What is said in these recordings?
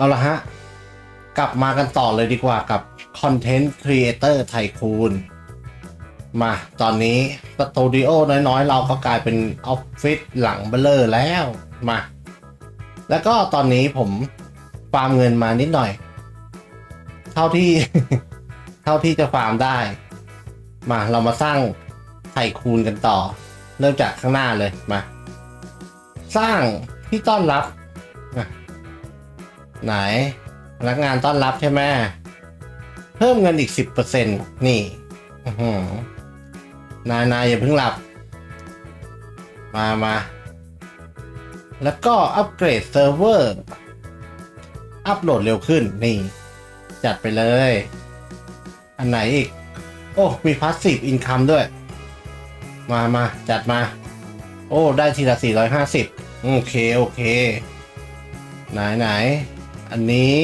เอาละฮะ กลับมากันต่อเลยดีกว่ากับ Content Creator Tycoon มา ตอนนี้สตูดิโอน้อยๆ เราก็กลายเป็นออฟฟิศหลังเบลเลอร์แล้วมา แล้วก็ตอนนี้ผมฟาร์มเงินมานิดหน่อย เท่าที่ เท่าที่จะฟาร์มได้ มาเรามาสร้างไทคูนกันต่อ เริ่มจากข้างหน้าเลยมา สร้างที่ต้อนรับ ไหน พนักงานต้อนรับใช่ไหมเพิ่มเงินอีกสิบเปอร์เซ็นต์นี่นายนายอย่าเพิ่งหลับ มามา แล้วก็อัปเกรดเซิร์ฟเวอร์ อัปโหลดเร็วขึ้น นี่ จัดไปเลย อันไหนอีก โอ้ มีพาสซีฟอินคัมด้วย มามา จัดมา โอ้ ได้ทีละ 450 โอเค โอเค ไหนไหน อันนี้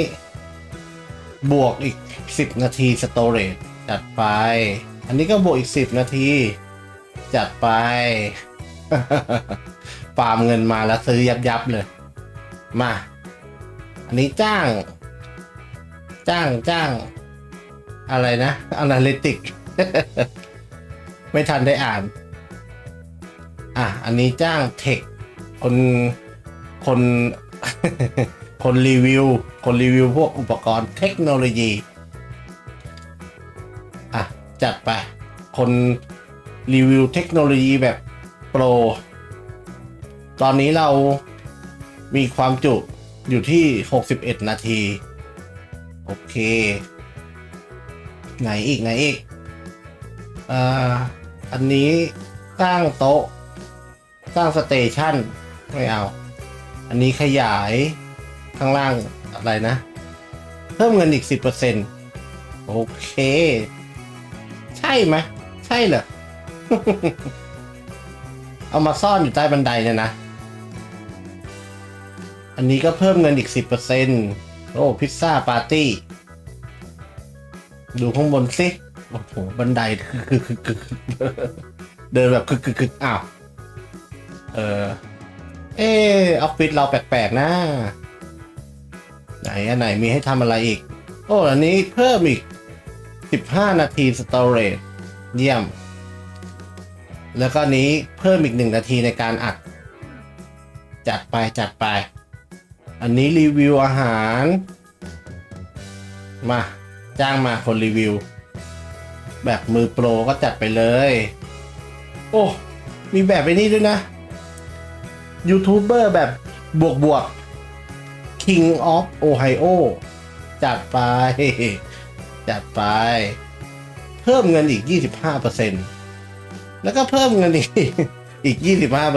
บวกอีก 10 นาทีสโตร g e จัดไป อันนี้ก็บวกอีก 10 นาที จัดไปฟาร์มเงินมาแล้วซื้อยับยับๆเลย มา อันนี้จ้าง จ้างจ้าง อะไรนะ Analytic ไม่ทันได้อ่าน อะ อันนี้จ้างเทค คนคน คนรีวิว คนรีวิวพวกอุปกรณ์เทคโนโลยี อะ จัดไป คนรีวิวเทคโนโลยีแบบโปร ตอนนี้เรามีความจุอยู่ที่ 61 นาที โอเค ไหนอีกไหนอีก อ่า อันนี้สร้างโต๊ะ สร้างสเตชันไม่เอา อันนี้ขยาย ข้างล่างอะไรนะ เพิ่มเงินอีก10%โอเค ใช่ไหมใช่เหรอ เอามาซ่อนอยู่ใต้บันไดเนี่ยนะ อันนี้ก็เพิ่มเงินอีก10%โอ้พิซซ่าปาร์ตี้ ดูข้างบนสิโอ้โหบันไดคือคือคือเดินแบบคือคือคืออ้าว เออเออออฟฟิศเราแปลกๆนะ ไหนอันไหนมีให้ทำอะไรอีก โอ้อันนี้เพิ่มอีก 15 นาทีสตอเรจเยี่ยม แล้วก็นี้เพิ่มอีก 1 นาทีในการอัด จัดไปจัดไป อันนี้รีวิวอาหาร มา จ้างมาคนรีวิว แบบมือโปรก็จัดไปเลย โอ้ มีแบบไปนี่ด้วยนะยูทูบเบอร์แบบบวกบวก King of Ohio จัดไป จัดไป เพิ่มเงินอีก 25%แล้วก็เพิ่มเงินอีกอีก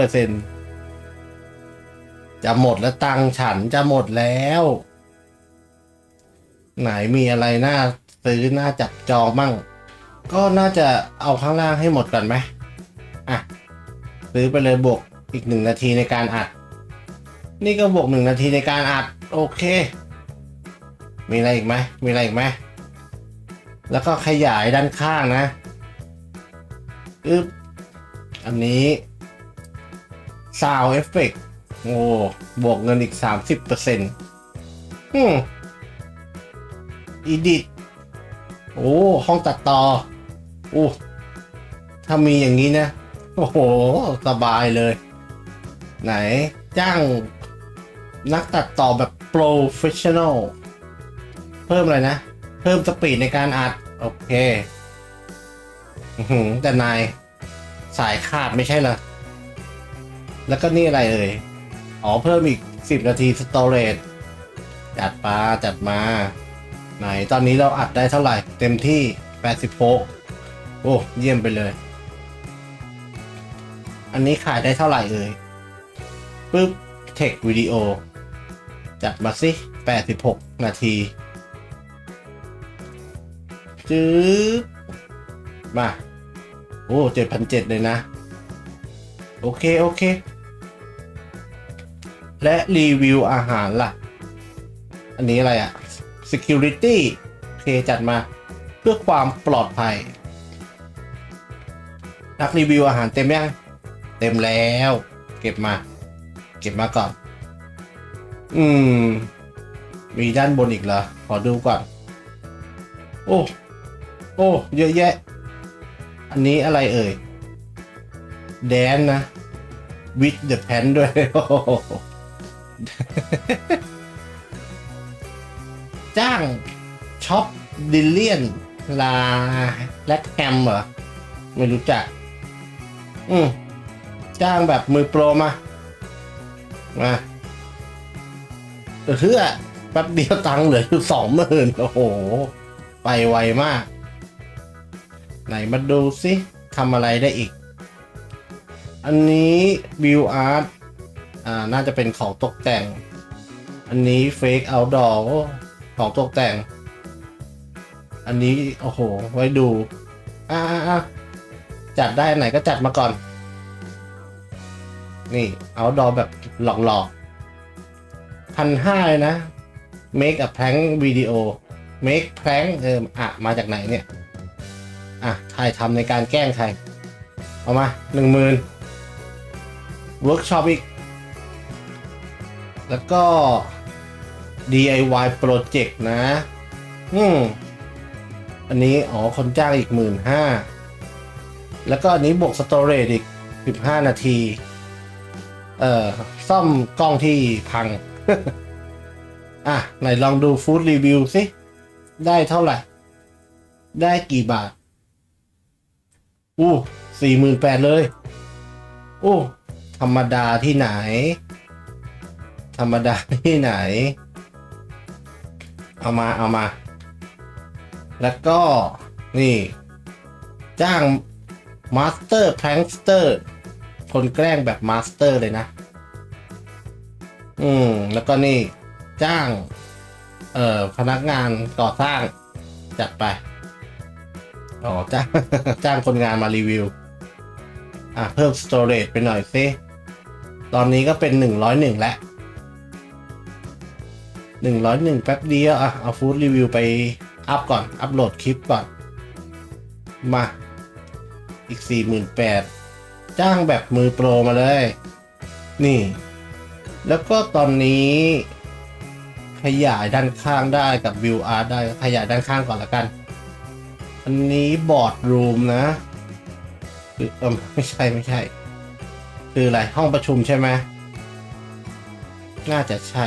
25%จะหมดแล้วตังฉันจะหมดแล้ว ไหนมีอะไรน่าซื้อน่าจับจองมั่ง ก็น่าจะเอาข้างล่างให้หมดก่อนไหมอะ ซื้อไปเลยบวกอีกหนึ่งนาทีในการอัด นี่ก็บวกหนึ่งนาทีในการอัด โอเค มีอะไรอีกไหมมีอะไรอีกไหมแล้วก็ขยายด้านข้างนะอึ๊บอันนี้ Sound Effect โอ้บวกเงินอีก 30%เปอร์เซ็นต์อืมอีดิทโอ้ ห้องตัดต่อโอ้ถ้ามีอย่างนี้นะ โอ้โห สบายเลย ไหน จ้าง นักตัดต่อแบบโปรเฟชชั่นอลเพิ่มอะไรนะ เพิ่มสปีดในการอัด โอเคแต่นายสายขาดไม่ใช่เหรอ แล้วก็นี่อะไรเอ่ยอ๋อเพิ่มอีก 10 นาทีสตอเรจจัดมาจัดมา ไหนตอนนี้เราอัดได้เท่าไหร่ เต็มที่ 86 โอ้ เยี่ยมไปเลย อันนี้ขายได้เท่าไหร่เอ่ยปึ๊บเทควิดีโอ จัดมาสิ 86 นาทีจื๊บมา โอ้7,700เลยนะ โอเค โอเค และรีวิวอาหารล่ะ อันนี้อะไรอะ security โอเค จัดมาเพื่อความปลอดภัย นักรีวิวอาหารเต็มยัง เต็มแล้ว เก็บมา เก็บมาก่อน อืม มีด้านบนอีกเหรอ ขอดูก่อน โอ้ โอ้ เยอะแยะ อันนี้อะไรเอ่ย แดนนะ with the pen ด้วย จ้างช็อปดิลเลียน ลาแลกแฮมเหรอ ไม่รู้จัก อืมจ้างแบบมือโปรมา มา เออเพื่อแป๊บเดียวตังค์เหลืออยู่สองหมื่นโอ้โห ไปไวมาก ไหนมาดูสิทำอะไรได้อีก อันนี้บิวอาร์ตอ่าน่าจะเป็นของตกแต่ง อันนี้เฟกเอาดอของตกแต่ง อันนี้ โอ้โห ไว้ดู อ่าอ่าจัดได้ไหนก็จัดมาก่อน นี่เอาดอแบบหลอกๆ พันห้าเลยนะ make a prank video make prank เอออะมาจากไหนเนี่ย อะถ่ายทำในการแกล้งใคร เอามาหนึ่งหมื่นเวิร์กช็อปอีก แล้วก็ DIY project นะ อืมอันนี้ อ๋อ คนจ้างอีกหมื่นห้าแล้วก็อันนี้บวกสโตร g e อีกสิบห้านาที เอ่อ ซ่อมกล้องที่พัง อะ ไหนลองดูฟู้ดรีวิวสิ ได้เท่าไหร่ ได้กี่บาท อู้สี่หมื่นแปดเลย อู้ธรรมดาที่ไหน ธรรมดาที่ไหน เอามาเอามา แล้วก็นี่ จ้างมาสเตอร์แพลงสเตอร์ คนแกล้งแบบมาสเตอร์เลยนะ อืม แล้วก็นี่จ้าง เอ่อ พนักงานก่อสร้าง จัดไป อ๋อ จ้าง จ้างคนงานมารีวิว อะ เพิ่มสโตร g e ไปหน่อยซิตอนนี้ก็เป็นหนึ่งร้อยหนึ่งแล้วหนึ่งร้อยหนึ่งแป๊บเดียว อะ เอาฟู้ดรีวิวไปอัพก่อน อัพโหลดคลิปก่อน มา อีกสี่หมื่นแปดจ้างแบบมือโปรมาเลย นี่ แล้วก็ตอนนี้ขยายด้านข้างได้กับวิวอาร์ตได้ขยายด้านข้างก่อนละกัน อันนี้บอร์ดรูมนะคือเออไม่ใช่ไม่ใช่ คืออะไรห้องประชุมใช่ไหมน่าจะใช่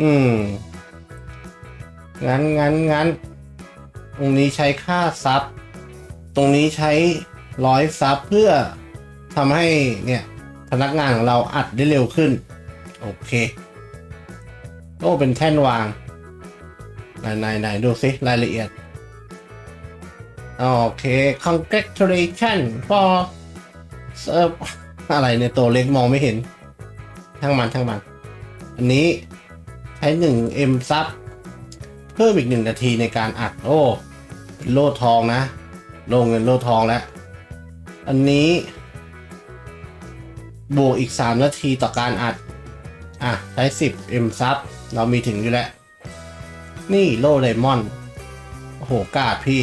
อืม งั้นงั้นงั้น ตรงนี้ใช้ค่าซับ ตรงนี้ใช้ร้อยซับเพื่อทำให้เนี่ย พนักงานของเราอัดได้เร็วขึ้น โอเคโอ้เป็นแท่นวางไหนไหนไหนดูสิรายละเอียด โอเค congratulation for เอ่ออะไรเนี่ยตัวเล็กมองไม่เห็น ทั้งมันทั้งมัน อันนี้ใช้1 M ซับเพิ่มอีกหนึ่งนาทีในการอัด โอ้ โล่ทองนะ โล่เงินโล่ทองแล้ว อันนี้ บวกอีก 3 นาทีต่อการอัด อะใช้10 M ซับเรามีถึงอยู่แล้ว นี่โล่ไดมอน โอ้โหกาดพี่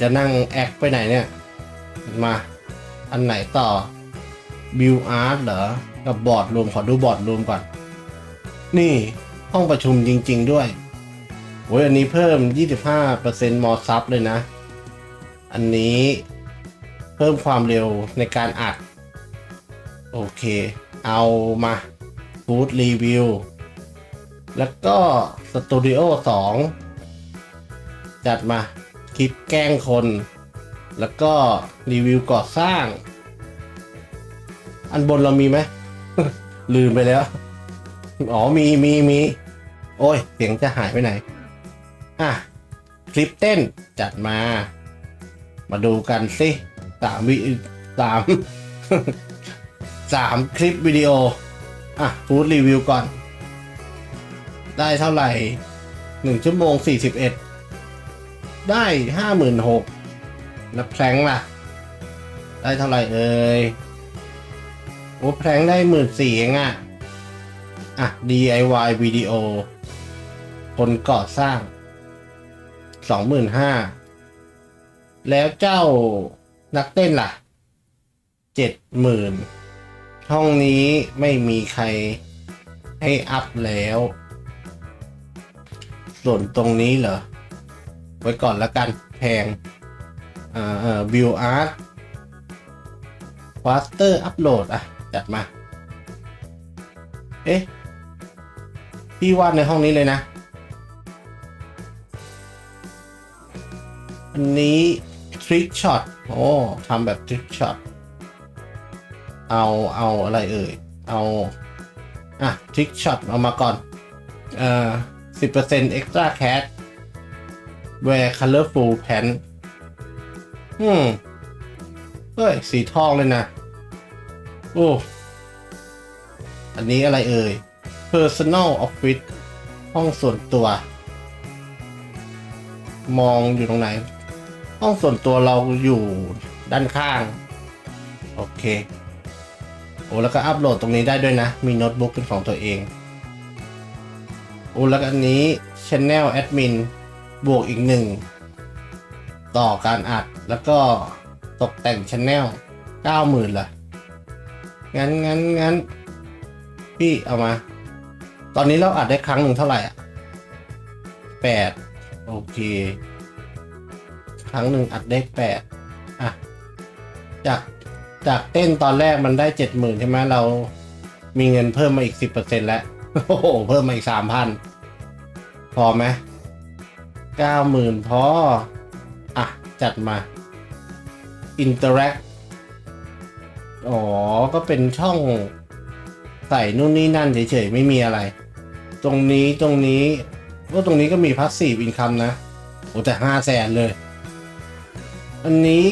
จะนั่งแอคไปไหนเนี่ย มา อันไหนต่อบิวอาร์ตเหรอ กับบอร์ดรวมขอดูบอร์ดรวมก่อน นี่ห้องประชุมจริง ๆ ด้วยโอ้ยอันนี้เพิ่ม 25%มอซับเลยนะ อันนี้เพิ่มความเร็วในการอัด โอเค เอามาฟูดรีวิวแล้วก็สตูดิโอ2จัดมาคลิปแกล้งคน แล้วก็รีวิวก่อสร้าง อันบนเรามีไหม ลืมไปแล้ว อ๋อมีมีมี โอ้ย เสียงจะหายไปไหน อะ คลิปเต้นจัดมา มาดูกันสิสามวิสาม สามคลิปวิดีโอ อะฟูดรีวิวก่อน ได้เท่าไหร่หนึ่งชั่วโมงสี่สิบเอ็ดได้ห้าหมื่นหกแล้วแพลงล่ะ ได้เท่าไหร่เอ่ยโอ้แพลงได้หมื่นสี่เองอะ อะ DIY วิดีโอ คนก่อสร้างสองหมื่นห้าแล้วเจ้านักเต้นล่ะเจ็ด ห้องนี้ไม่มีใครให้อัพแล้ว ส่วนตรงนี้เหรอ ไว้ก่อนละกันแพงอ่าเอ่อ view art faster upload อะ จัดมา เอ๊ะ พี่วาดในห้องนี้เลยนะ อันนี้ trick shot โอ้ทำแบบ trick shot เอาเอาอะไรเอ่ย เอา อะ trick shot เอามาก่อน เอ่อสิบเปอร์เซ็นต์ extra cash wear colorful pants อืมเฮ้ย สีทองเลยนะ โอ้ อันนี้อะไรเอ่ย personal office ห้องส่วนตัว มองอยู่ตรงไหน ห้องส่วนตัวเราอยู่ด้านข้าง โอเค โอ้แล้วก็อัปโหลดตรงนี้ได้ด้วยนะ มีโน้ตบุ๊กเป็นของตัวเองโอ้แล้วอันนี้ Channel Admin บวกอีกหนึ่งต่อการอัดแล้วก็ตกแต่ง Channel 90,000ละงั้นงั้นงั้นพี่เอามา ตอนนี้เราอัดได้ครั้งหนึ่งเท่าไหร่อะแปดโอเค ครั้งหนึ่งอัดได้แปดอะจาก จากเต้นตอนแรกมันได้เจ็ดหมื่นใช่ไหมเรามีเงินเพิ่มมาอีกสิบเปอร์เซ็นต์แล้ว โอ้โห เพิ่มมาอีกสามพันพอไหมเก้าหมื่นพอ อะ จัดมา Interact อ๋อ ก็เป็นช่องใส่นู่นนี่นั่นเฉยๆ ไม่มีอะไร ตรงนี้ตรงนี้ก็ตรงนี้ก็มีพัสซีฟอินคัมนะ โอ้แต่ห้าแสนเลย อันนี้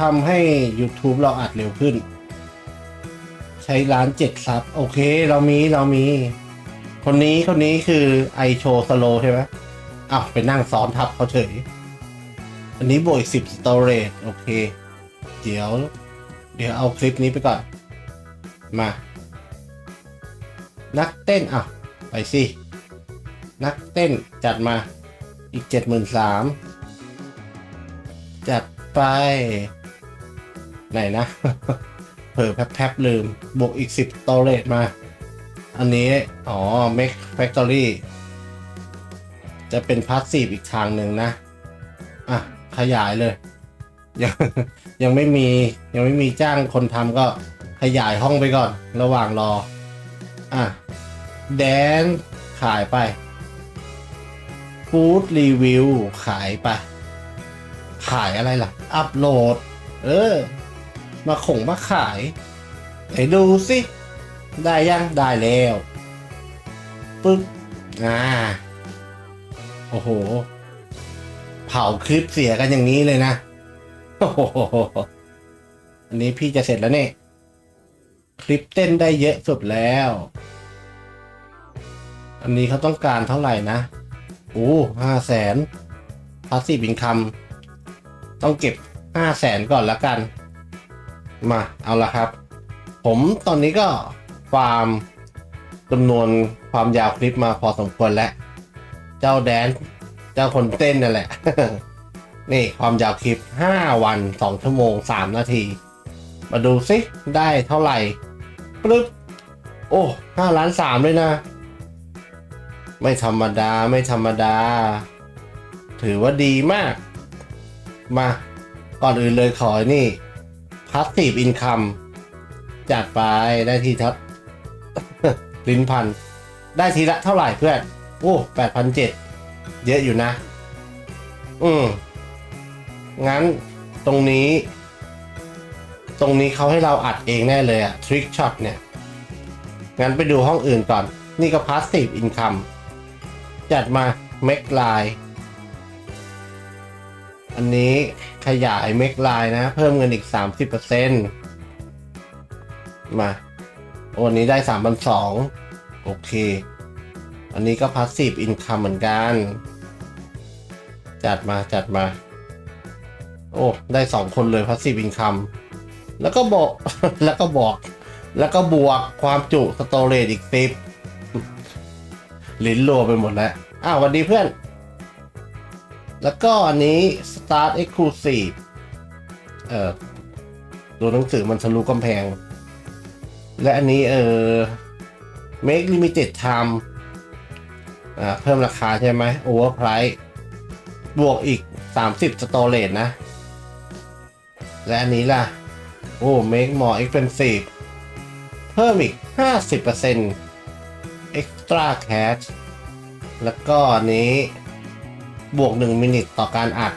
ทำให้ YouTube เราอัดเร็วขึ้น ใช้ร้านเจ็ดซับ โอเค เรามีเรามี คนนี้คนนี้คือไอโชสโลใช่ไหมอ้าวไปนั่งซ้อนทับเขาเฉย อันนี้บวกอีกสิบสตอเรจโอเค เดี๋ยว เดี๋ยวเอาคลิปนี้ไปก่อน มา นักเต้นอะไปสิ นักเต้นจัดมาอีกเจ็ดหมื่นสามจัดไป ไหนนะ เผลอแป๊บๆลืม บวกอีกสิบสตอเรจมา อันนี้ อ๋อ Make Factory จะเป็นพาสซีฟอีกทางหนึ่งนะ อะ ขยายเลย ยังยังไม่มียังไม่มีจ้างคนทำก็ขยายห้องไปก่อน ระหว่างรอ อะ แดนขายไปฟู้ดรีวิวขายไป ขายอะไรล่ะ อัปโหลด เออ มาขงมาขายไหนดูสิ ได้ยังได้แล้วปึ๊บอ่า โอ้โห เผาคลิปเสียกันอย่างนี้เลยนะ โอ้โห อันนี้พี่จะเสร็จแล้วเนี่ย คลิปเต้นได้เยอะสุดแล้ว อันนี้เขาต้องการเท่าไหร่นะ โอ้ห้าแสนพาสซีฟอินคัมต้องเก็บห้าแสนก่อนละกัน มาเอาละครับ ผมตอนนี้ก็ฟาร์มจำนวนความยาวคลิปมาพอสมควรแล้ว เจ้าแดน เจ้าคนเต้นนั่นแหละ นี่ความยาวคลิป 5 วัน 2 ชั่วโมง 3 นาที มาดูซิ ได้เท่าไหร่ปึ๊บโอ้5ล้าน3เลยนะ ไม่ธรรมดาไม่ธรรมดา ถือว่าดีมาก มา ก่อนอื่นเลยขอนี่ Passive Income จัดไปได้ทีทัดลิ้นพัน ได้ทีละเท่าไหร่เพื่อน โอ้แปดพันเจ็ดเยอะอยู่นะ อืม งั้นตรงนี้ ตรงนี้เขาให้เราอัดเองแน่เลยอะทริกช็อตเนี่ย งั้นไปดูห้องอื่นก่อน นี่ก็ Passive Income จัดมา Make Line อันนี้ขยาย Make Line นะ เพิ่มเงินอีก 30%มาโอ้อันนี้ได้ 3 2 0 0 โอเค อันนี้ก็ Passive Income เหมือนกัน จัดมาจัดมา โอ้ ได้สองคนเลย Passive Income แล้วก็บอก แล้วก็บอก แล้วก็บวกความจุสโตเรจอีกสิบลิ้นโลไปหมดแล้ว อ้าวสวัสดีเพื่อน แล้วก็อันนี้ Start Exclusive เอ่อตัวหนังสือมันทะลุกำแพง และอันนี้เอ่อ Make Limited Time อ่าเพิ่มราคาใช่ไหมโอเวอร์ไพรส์บวกอีก 30สโตเรจนะ และอันนี้ล่ะ โอ้ make more expensive เพิ่มอีก 50% extra cash แล้วก็อันนี้ บวก1มินิต่อการอัด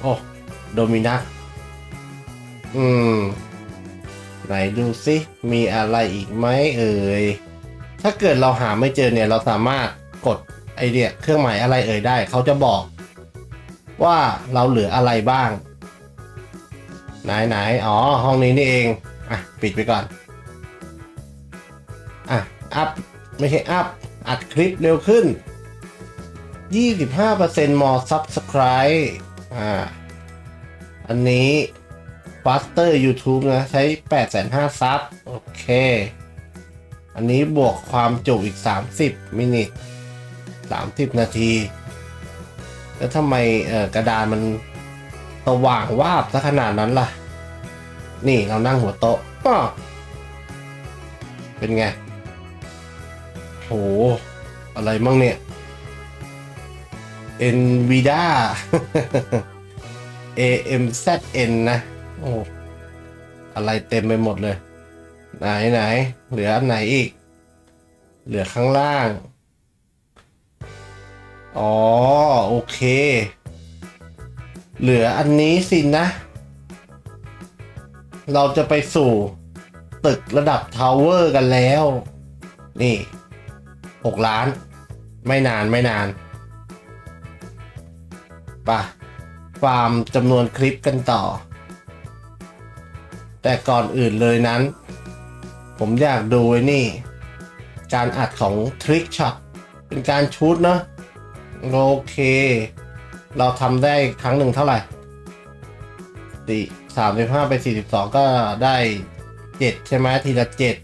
โอ้ โดมินัสอืม ไหนดูสิมีอะไรอีกไหมเอ่ย ถ้าเกิดเราหาไม่เจอเนี่ย เราสามารถกดไอเดียเครื่องหมายอะไรเอ่ยได้ เขาจะบอก ว่าเราเหลืออะไรบ้าง ไหนไหนอ๋อ ห้องนี้นี่เอง อะ ปิดไปก่อน อะ อัพ ไม่ใช่อัพ อัดคลิปเร็วขึ้น 25% more subscribe อ่า อันนี้ faster YouTube นะ ใช้ 8,500ซับ โอเค อันนี้บวกความจุอีก 30 มินิท30 นาที แล้วทำไมกระดานมันสว่างวาบซะขนาดนั้นล่ะ นี่เรานั่งหัวโต๊ะเป็นไง โห อะไรมั่งเนี่ย NVIDIA AMZN นะโอ้อะไรเต็มไปหมดเลย ไหนไหน เหลืออันไหนอีก เหลือข้างล่าง อ๋อ โอเค เหลืออันนี้สินะ เราจะไปสู่ตึกระดับทาวเวอร์กันแล้ว นี่หกล้าน ไม่นานไม่นานไปะฟาร์มจำนวนคลิปกันต่อ แต่ก่อนอื่นเลยนั้น ผมอยากดูไอ้นี่ การอัดของทริกช็อตเป็นการชูดเนอะโอเค เราทำได้ครั้งหนึ่งเท่าไหร่สี่สามสิบห้าไปสี่สิบสองก็ได้เจ็ดใช่ไหมทีละเจ็ด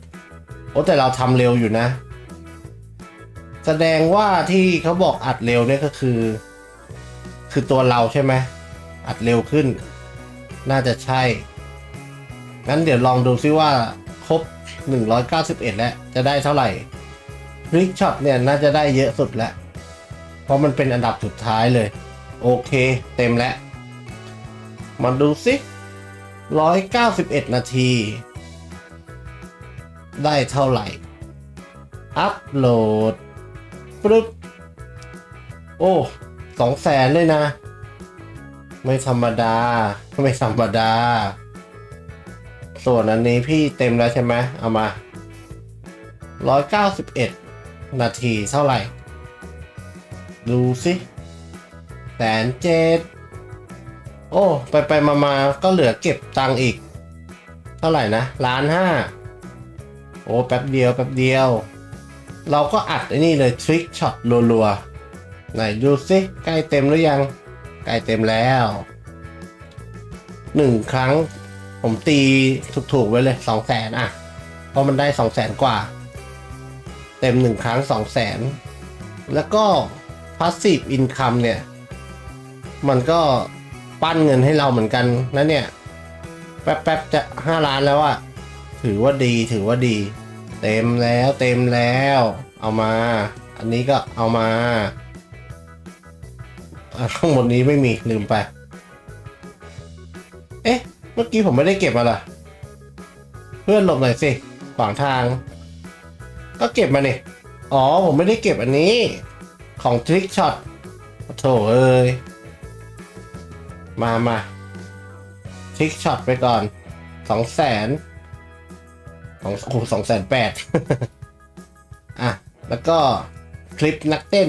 โอ้แต่เราทำเร็วอยู่นะ แสดงว่าที่เขาบอกอัดเร็วเนี่ยก็คือ คือตัวเราใช่ไหมอัดเร็วขึ้น น่าจะใช่ งั้นเดี๋ยวลองดูซิว่าครบ 191 แล้ว จะได้เท่าไหร่ฟลิกช็อตเนี่ย น่าจะได้เยอะสุดแล้ว เพราะมันเป็นอันดับสุดท้ายเลย โอเค เต็มแล้ว มาดูซิ 191 นาที ได้เท่าไหร่ อัพโหลดปึ๊บ โอ้ สองแสนเลยนะ ไม่ธรรมดา ไม่ธรรมดา ส่วนอันนี้พี่เต็มแล้วใช่ไหมเอามา 191 นาทีเท่าไหร่ ดูสิแสนเจ็ดโอ้ ไปไปมามาก็เหลือเก็บตังค์อีก เท่าไหร่นะล้านห้าโอ้ แป๊บเดียว แป๊บเดียว เราก็อัดไอ้นี่เลย ทริกช็อตรัวๆ ไหนดูสิใกล้เต็มหรือยัง ใกล้เต็มแล้วหนึ่งครั้งผมตีถูกๆไว้เลยสองแสนอะ เพราะมันได้สองแสนกว่า เต็มหนึ่งครั้งสองแสนแล้วก็ passive income เนี่ย มันก็ปั้นเงินให้เราเหมือนกันนะเนี่ย แป๊บๆจะห้าล้านแล้วอะถือว่าดีถือว่าดี เต็มแล้วเต็มแล้ว เอามา อันนี้ก็เอามา ข้างบนนี้ไม่มีลืมไป เอ๊ะ เมื่อกี้ผมไม่ได้เก็บมาล่ะ เพื่อนหลบหน่อยสิขวางทาง ก็เก็บมาเนี่ยอ๋อ ผมไม่ได้เก็บอันนี้ ของทริกช็อตโถเอ้ย มามาทริกช็อตไปก่อนสองแสนสองโอ้สองแสนแปดอะ แล้วก็คลิปนักเต้น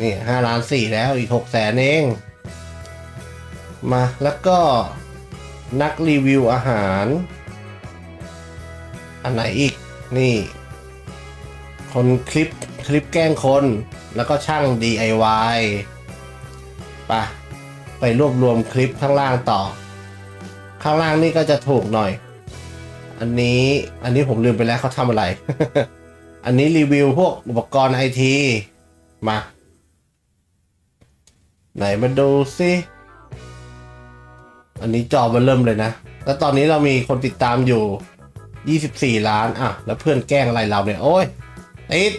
นี่ห้าล้านสี่แล้วอีกหกแสนเอง มาแล้วก็นักรีวิวอาหาร อันไหนอีกนี่ คนคลิปคลิปแกล้งคนแล้วก็ช่าง DIY ไปะไปรวบรวมคลิปข้างล่างต่อ ข้างล่างนี่ก็จะถูกหน่อย อันนี้อันนี้ผมลืมไปแล้วเขาทำอะไร อันนี้รีวิวพวกอุปกรณ์ไอทีมา ไหนมาดูสิอันนี้จอมันเริ่มเลยนะ แล้วตอนนี้เรามีคนติดตามอยู่ 24 ล้าน อะ แล้วเพื่อนแกล้งอะไรเราเนี่ย โอ้ย ติด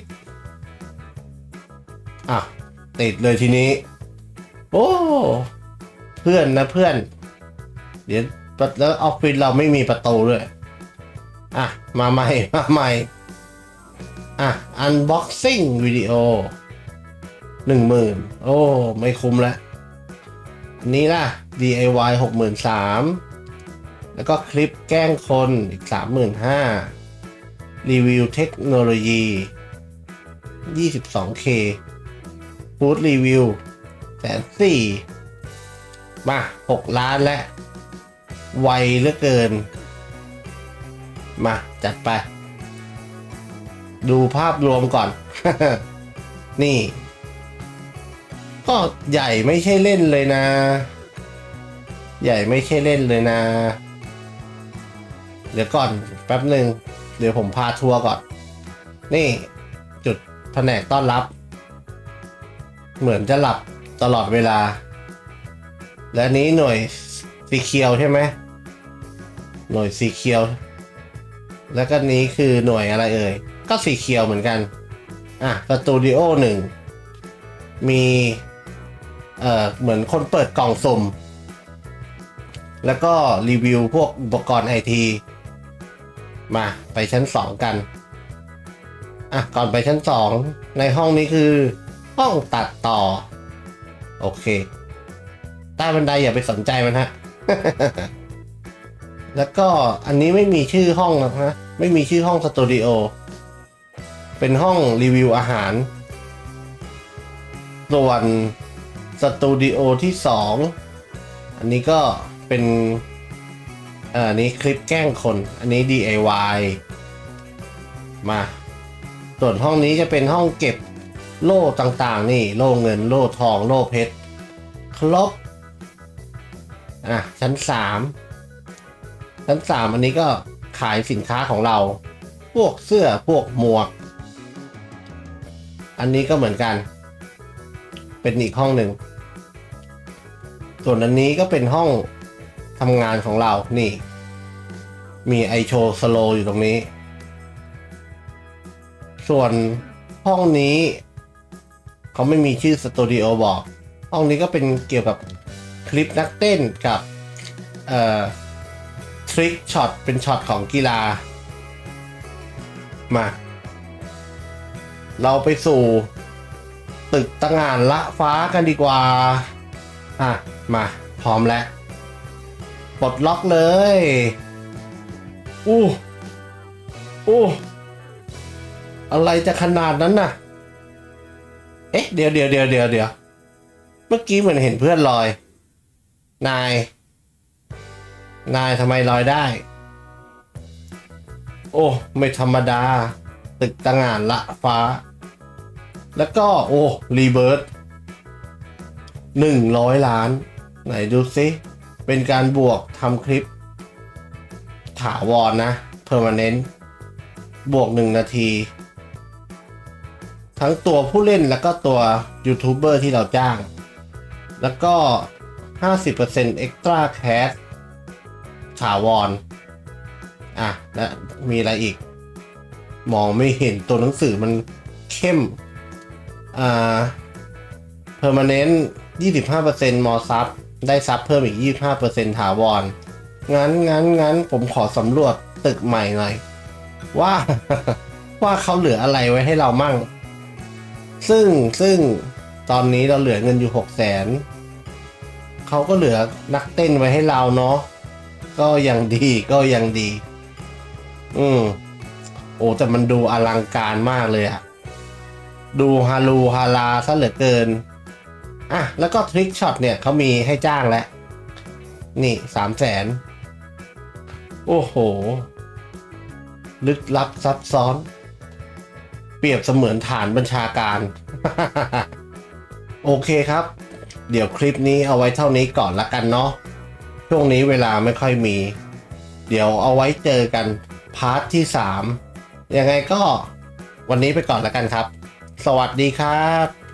อะ ติดเลยทีนี้ โอ้ เพื่อนนะเพื่อน เดี๋ยวแล้วออฟฟิศเราไม่มีประตูด้วย อะ มาใหม่ มาใหม่ อะ unboxing วิดีโอ หนึ่งหมื่นโอ้ ไม่คุ้มละอันนี้ล่ะ DIY หกหมื่นสามแล้วก็คลิปแกล้งคนอีกสามหมื่นห้ารีวิวเทคโนโลยี 22K ฟู้ดรีวิวแสนสี่มาหกล้านแล้ว ไวเหลือเกิน มา จัดไป ดูภาพรวมก่อน นี่ ก็ใหญ่ไม่ใช่เล่นเลยนะ ใหญ่ไม่ใช่เล่นเลยนะ เดี๋ยวก่อนแป๊บหนึ่งเดี๋ยวผมพาทัวร์ก่อน นี่จุดแผนกต้อนรับ เหมือนจะหลับตลอดเวลา และนี้หน่วยสีเคียวใช่ไหมหน่วยสีเคียว แล้วก็นี้คือหน่วยอะไรเอ่ย ก็สีเขียวเหมือนกัน อะสตูดิโอหนึ่งมี เอ่อเหมือนคนเปิดกล่องสุ่ม แล้วก็รีวิวพวกอุปกรณ์ไอทีมาไปชั้นสองกัน อะ ก่อนไปชั้นสองในห้องนี้คือ ห้องตัดต่อ โอเคใต้บันไดอย่าไปสนใจมันฮะ แล้วก็อันนี้ไม่มีชื่อห้องนะฮะไม่มีชื่อห้องสตูดิโอ เป็นห้องรีวิวอาหาร ส่วน สตูดิโอที่สองอันนี้ก็เป็นอันนี้คลิปแกล้งคน อันนี้ DIY มา ส่วนห้องนี้จะเป็นห้องเก็บโล่ต่างๆ นี่ โล่เงิน โล่ทอง โล่เพชร ครบ อะ ชั้นสามชั้นสามอันนี้ก็ขายสินค้าของเรา พวกเสื้อ พวกหมวก อันนี้ก็เหมือนกัน เป็นอีกห้องหนึ่ง ส่วนอันนี้ก็เป็นห้องทำงานของเรา นี่ มีไอโชสโลอยู่ตรงนี้ ส่วนห้องนี้ เขาไม่มีชื่อสตูดิโอบอก ห้องนี้ก็เป็นเกี่ยวกับคลิปนักเต้นกับเอ่อทริกช็อตเป็นช็อตของกีฬา มา เราไปสู่ ตึกตั้งงานละฟ้ากันดีกว่า อะ มาพร้อมแล้วปลดล็อกเลย อู้ อู้ อะไรจะขนาดนั้นน่ะ เอ๊ะ เดี๋ยวเดี๋ยวเดี๋ยวเดี๋ยวเดี๋ยวเมื่อกี้เหมือนเห็นเพื่อนลอย นาย นายทำไมลอยได้ โอ้ ไม่ธรรมดา ตึกตั้งงานละฟ้า แล้วก็โอ้รีเบิร์ตหนึ่งร้อยล้าน ไหนดูซิเป็นการบวกทำคลิป ถาวรนนะ permanent บวกหนึ่งนาที ทั้งตัวผู้เล่นแล้วก็ตัวยูทูบเบอร์ที่เราจ้าง แล้วก็ 50% extra cash ถาวรอะ และมีอะไรอีก มองไม่เห็นตัวหนังสือมันเข้ม อ่า permanent 25%มอซับได้ซับเพิ่มอีก 25%ถาวร งั้นงั้นงั้นผมขอสำรวจตึกใหม่หน่อย ว่าว่าเขาเหลืออะไรไว้ให้เรามั่ง ซึ่งซึ่งตอนนี้เราเหลือเงินอยู่หกแสนเขาก็เหลือนักเต้นไว้ให้เราเนาะก็ยังดีก็ยังดี อืมโอ้แต่มันดูอลังการมากเลยอะ ดูฮาลูฮาลาซะเหลือเกิน อะ แล้วก็ทริกช็อตเนี่ยเขามีให้จ้างแล้ว นี่สามแสนโอ้โห ลึกลับซับซ้อน เปรียบเสมือนฐานบัญชาการ โอเคครับ เดี๋ยวคลิปนี้เอาไว้เท่านี้ก่อนละกันเนาะช่วงนี้เวลาไม่ค่อยมี เดี๋ยวเอาไว้เจอกันพาร์ทที่ 3 ยังไงก็วันนี้ไปก่อนละกันครับ สวัสดีครับ